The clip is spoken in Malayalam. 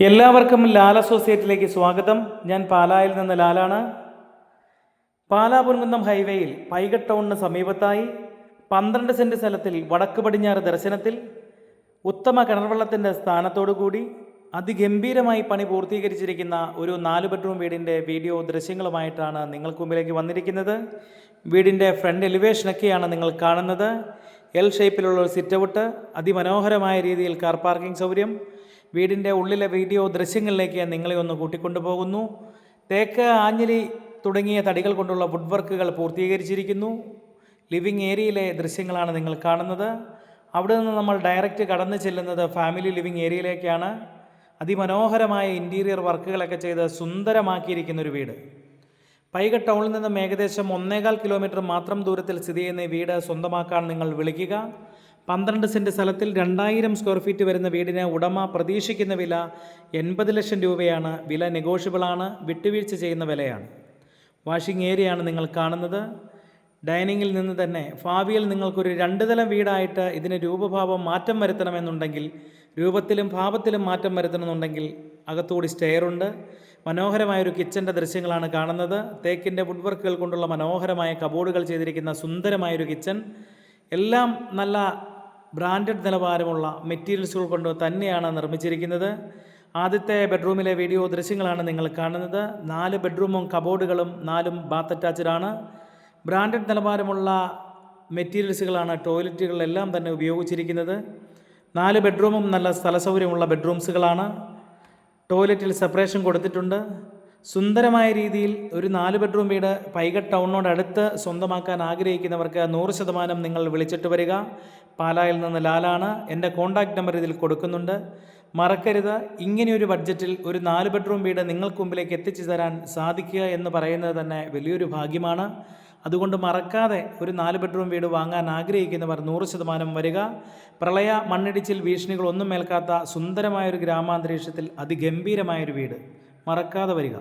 എല്ലാവർക്കും ലാൽ അസോസിയേറ്റിലേക്ക് സ്വാഗതം. ഞാൻ പാലായിൽ നിന്ന് ലാലാണ്. പാലാ പൊൻകുന്നം ഹൈവേയിൽ പൈക ടൗണിന് സമീപത്തായി പന്ത്രണ്ട് സെന്റ് സ്ഥലത്തിൽ വടക്ക് പടിഞ്ഞാറ് ദർശനത്തിൽ ഉത്തമ കിണർവെള്ളത്തിന്റെ സ്ഥാനത്തോടുകൂടി അതിഗംഭീരമായി പണി പൂർത്തീകരിച്ചിരിക്കുന്ന ഒരു നാല് ബെഡ്റൂം വീടിന്റെ വീഡിയോ ദൃശ്യങ്ങളുമായിട്ടാണ് നിങ്ങൾക്ക് മുമ്പിലേക്ക് വന്നിരിക്കുന്നത്. വീടിന്റെ ഫ്രണ്ട് എലിവേഷനൊക്കെയാണ് നിങ്ങൾ കാണുന്നത്. എൽ ഷേപ്പിലുള്ള ഒരു സിറ്റൗട്ട് അതിമനോഹരമായ രീതിയിൽ കാർ പാർക്കിംഗ് സൗകര്യം വീടിന്റെ ഉള്ളിലെ വീഡിയോ ദൃശ്യങ്ങളിലേക്ക് നിങ്ങളെ ഒന്ന് കൂട്ടിക്കൊണ്ടുപോകുന്നു. തേക്ക് ആഞ്ഞിലി തുടങ്ങിയ തടികൾ കൊണ്ടുള്ള വുഡ് വർക്കുകൾ പൂർത്തീകരിച്ചിരിക്കുന്നു. ലിവിങ് ഏരിയയിലെ ദൃശ്യങ്ങളാണ് നിങ്ങൾ കാണുന്നത്. അവിടെ നിന്ന് നമ്മൾ ഡയറക്റ്റ് കടന്നു ചെല്ലുന്നത് ഫാമിലി ലിവിങ് ഏരിയയിലേക്കാണ്. അതിമനോഹരമായ ഇന്റീരിയർ വർക്കുകളൊക്കെ ചെയ്ത് സുന്ദരമാക്കിയിരിക്കുന്ന ഒരു വീട്. പൈക ടൗണിൽ നിന്നും ഏകദേശം ഒന്നേകാൽ കിലോമീറ്റർ മാത്രം ദൂരത്തിൽ സ്ഥിതി ചെയ്യുന്ന ഈ വീട് സ്വന്തമാക്കാൻ നിങ്ങൾ വിളിക്കുക. പന്ത്രണ്ട് സെന്റ് സ്ഥലത്തിൽ രണ്ടായിരം സ്ക്വയർ ഫീറ്റ് വരുന്ന വീടിന് ഉടമ പ്രതീക്ഷിക്കുന്ന വില എൺപത് ലക്ഷം രൂപയാണ്. വില നെഗോഷ്യബിളാണ് വിട്ടുവീഴ്ച ചെയ്യുന്ന വിലയാണ്. വാഷിംഗ് ഏരിയയാണ് നിങ്ങൾ കാണുന്നത്. ഡൈനിങ്ങിൽ നിന്ന് തന്നെ ഭാവിയിൽ നിങ്ങൾക്കൊരു രണ്ട് തല വീടായിട്ട് ഇതിന് രൂപഭാവം മാറ്റം വരുത്തണമെന്നുണ്ടെങ്കിൽ രൂപത്തിലും ഭാവത്തിലും മാറ്റം വരുത്തണമെന്നുണ്ടെങ്കിൽ അകത്തുകൂടി സ്റ്റെയറുണ്ട് മനോഹരമായൊരു കിച്ചന്റെ ദൃശ്യങ്ങളാണ് കാണുന്നത്. തേക്കിന്റെ വുഡ് വർക്കുകൾ കൊണ്ടുള്ള മനോഹരമായ കബോർഡുകൾ ചെയ്തിരിക്കുന്ന സുന്ദരമായൊരു കിച്ചൺ എല്ലാം നല്ല ബ്രാൻഡഡ് നിലവാരമുള്ള മെറ്റീരിയൽസുകൾ കൊണ്ട് തന്നെയാണ് നിർമ്മിച്ചിരിക്കുന്നത്. ആദ്യത്തെ ബെഡ്റൂമിലെ വീഡിയോ ദൃശ്യങ്ങളാണ് നിങ്ങൾ കാണുന്നത്. നാല് ബെഡ്റൂമും കബോർഡുകളും നാലും ബാത്ത് അറ്റാച്ചഡാണ് ബ്രാൻഡഡ് നിലവാരമുള്ള മെറ്റീരിയൽസുകളാണ് ടോയ്ലറ്റുകളിലെല്ലാം തന്നെ ഉപയോഗിച്ചിരിക്കുന്നത്. നാല് ബെഡ്റൂമും നല്ല സ്ഥല സൗകര്യമുള്ള ബെഡ്റൂംസുകളാണ്. ടോയ്ലറ്റിൽ സെപ്പറേഷൻ കൊടുത്തിട്ടുണ്ട്. സുന്ദരമായ രീതിയിൽ ഒരു നാല് ബെഡ്റൂം വീട് പൈകട്ട് ടൗണിനോടടുത്ത് സ്വന്തമാക്കാൻ ആഗ്രഹിക്കുന്നവർക്ക് നൂറ് ശതമാനം നിങ്ങൾ വിളിച്ചിട്ട് വരിക. പാലായിൽ നിന്ന് ലാലാണ് എന്റെ കോൺടാക്റ്റ് നമ്പർ ഇതിൽ കൊടുക്കുന്നുണ്ട്. മറക്കരുത് ഇങ്ങനെയൊരു ബഡ്ജറ്റിൽ ഒരു നാല് ബെഡ്റൂം വീട് നിങ്ങൾക്ക് മുമ്പിലേക്ക് എത്തിച്ചു തരാൻ സാധിക്കുക എന്ന് പറയുന്നത് തന്നെ വലിയൊരു ഭാഗ്യമാണ്. അതുകൊണ്ട് മറക്കാതെ ഒരു നാല് ബെഡ്റൂം വീട് വാങ്ങാൻ ആഗ്രഹിക്കുന്നവർ നൂറ് ശതമാനം വരിക. പ്രളയ മണ്ണിടിച്ചിൽ ഭീഷണികളൊന്നും മേൽക്കാത്ത സുന്ദരമായൊരു ഗ്രാമാന്തരീക്ഷത്തിൽ അതിഗംഭീരമായൊരു വീട്. മറക്കാതെ വരിക.